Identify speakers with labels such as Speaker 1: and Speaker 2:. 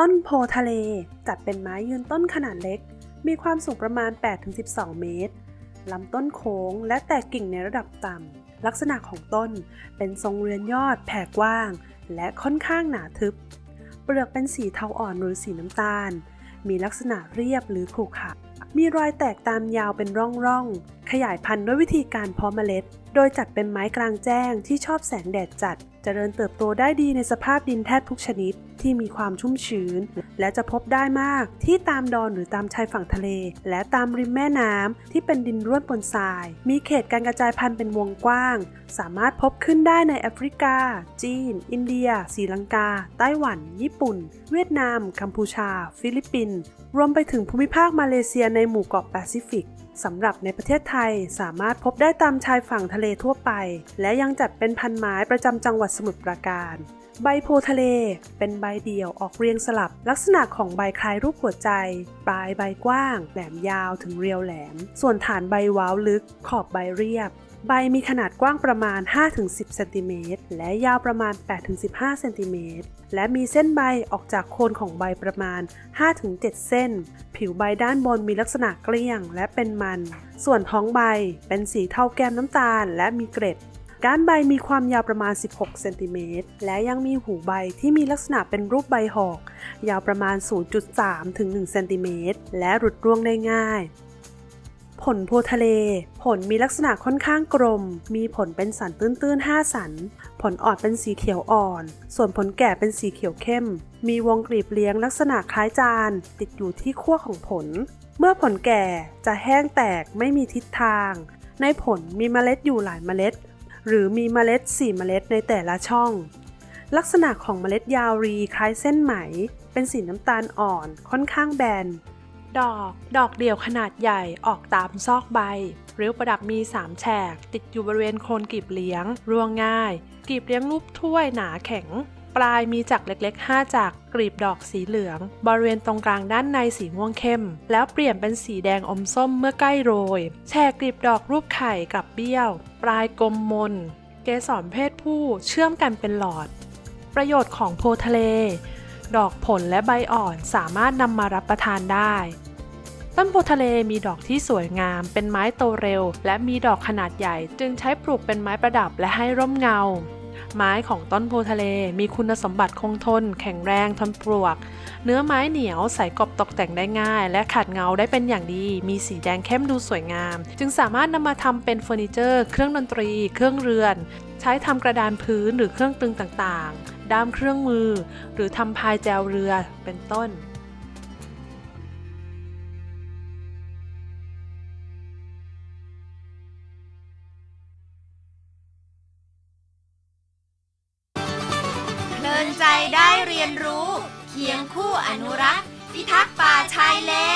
Speaker 1: ต้นโพทะเลจัดเป็นไม้ยืนต้นขนาดเล็ก มีความสูงประมาณ 8-12 เมตร ลำต้นโค้งและแตกกิ่งในระดับต่ำ ลักษณะของต้นเป็นทรงเรือนยอดแผ่กว้าง และค่อนข้างหนาทึบ เปลือกเป็นสีเทาอ่อนหรือสีน้ำตาล มีลักษณะเรียบหรือขรุขระมีรอยแตกตามยาวเป็นร่องๆ ขยายพันธุ์ด้วยวิธีการเพาะเมล็ด โดยจัดเป็นไม้กลางแจ้งที่ชอบแสงแดดจัดเจริญเติบโตได้ดีในสภาพดินแทบทุกชนิดที่มีความชุ่มชื้น และจะพบได้มากที่ตามดอนหรือตามชายฝั่งทะเล และตามริมแม่น้ำที่เป็นดินร่วนปนทราย มีเขตการกระจายพันธุ์เป็นวงกว้าง สามารถพบขึ้นได้ในแอฟริกา จีน อินเดียศรีลังกา ไต้หวัน ญี่ปุ่น เวียดนาม กัมพูชา ฟิลิปปินส์รวมไปถึงภูมิภาคมาเลเซียในหมู่เกาะแปซิฟิก สำหรับในประเทศไทยสามารถพบได้ตามชายฝั่งทะเลทั่วไป และยังจัดเป็นพันไม้ประจำจังหวัดสมุทรปราการ ใบโพทะเล เป็นใบเดี่ยวออกเรียงสลับ ลักษณะของใบคล้ายรูปหัวใจ ปลายใบกว้าง แหลมยาวถึงเรียวแหลม ส่วนฐานใบว้าวลึก ขอบใบเรียบใบมีขนาดกว้างประมาณ 5-10 เซนติเมตร และยาวประมาณ 8-15 เซนติเมตร และมีเส้นใบออกจากโคนของใบประมาณ 5-7 เส้น ผิวใบด้านบนมีลักษณะเกลี้ยงและเป็นมัน ส่วนท้องใบเป็นสีเทาแก้มน้ำตาลและมีเกร็ด ก้านใบมีความยาวประมาณ 16 เซนติเมตร และยังมีหูใบที่มีลักษณะเป็นรูปใบหอก ยาวประมาณ 0.3 ถึง 1 เซนติเมตร และหลุดร่วงได้ง่าย ผลโพทะเล ผลมีลักษณะค่อนข้างกลม มีผลเป็นสันตื้นๆ 5 สัน ผลอ่อนเป็นสีเขียวอ่อน ส่วนผลแก่เป็นสีเขียวเข้ม มีวงกลีบเลี้ยงลักษณะคล้ายจาน ติดอยู่ที่ขั้วของผล เมื่อผลแก่จะแห้งแตกไม่มีทิศทาง ในผลมีเมล็ดอยู่หลายเมล็ด หรือมีเมล็ด 4 เมล็ดในแต่ละช่อง ลักษณะของเมล็ดยาวรีคล้ายเส้นไหม เป็นสีน้ำตาลอ่อน ค่อนข้างแบน ดอก ดอกเดี่ยวขนาดใหญ่ออกตามซอกใบ ริ้วประดับมี 3 แฉก ติดอยู่บริเวณโคนกลีบเลี้ยง ร่วงง่าย กลีบเลี้ยงรูปถ้วยหนาแข็ง ปลายมีจักรเล็กๆ 5 จักรกลีบดอกสีเหลือง บริเวณตรงกลางด้านในสีม่วงเข้ม แล้วเปลี่ยนเป็นสีแดงอมส้มเมื่อใกล้โรย แฉกกลีบดอกรูปไข่กับเบี้ยว ปลายกลมมน เกสรเพศผู้เชื่อมกันเป็นหลอด ประโยชน์ของโพทะเลดอกผลและใบอ่อนสามารถนำมารับประทานได้ ต้นโพทะเลมีดอกที่สวยงาม เป็นไม้โตเร็ว และมีดอกขนาดใหญ่ จึงใช้ปลูกเป็นไม้ประดับและให้ร่มเงา ไม้ของต้นโพทะเลมีคุณสมบัติคงทน แข็งแรงทนปลวก เนื้อไม้เหนียวใส่กรอบตกแต่งได้ง่าย และขัดเงาได้เป็นอย่างดี มีสีแดงเข้มดูสวยงาม จึงสามารถนำมาทำเป็นเฟอร์นิเจอร์ เครื่องดนตรี เครื่องเรือน ใช้ทำกระดานพื้นหรือเครื่องตึงต่างๆ ด้ามเครื่องมือ หรือทำพายแจวเรือเป็นต้น
Speaker 2: นใจได้เรียนรู้ เคียงคู่อนุรักษ์ พิทักษ์ป่าชายเลน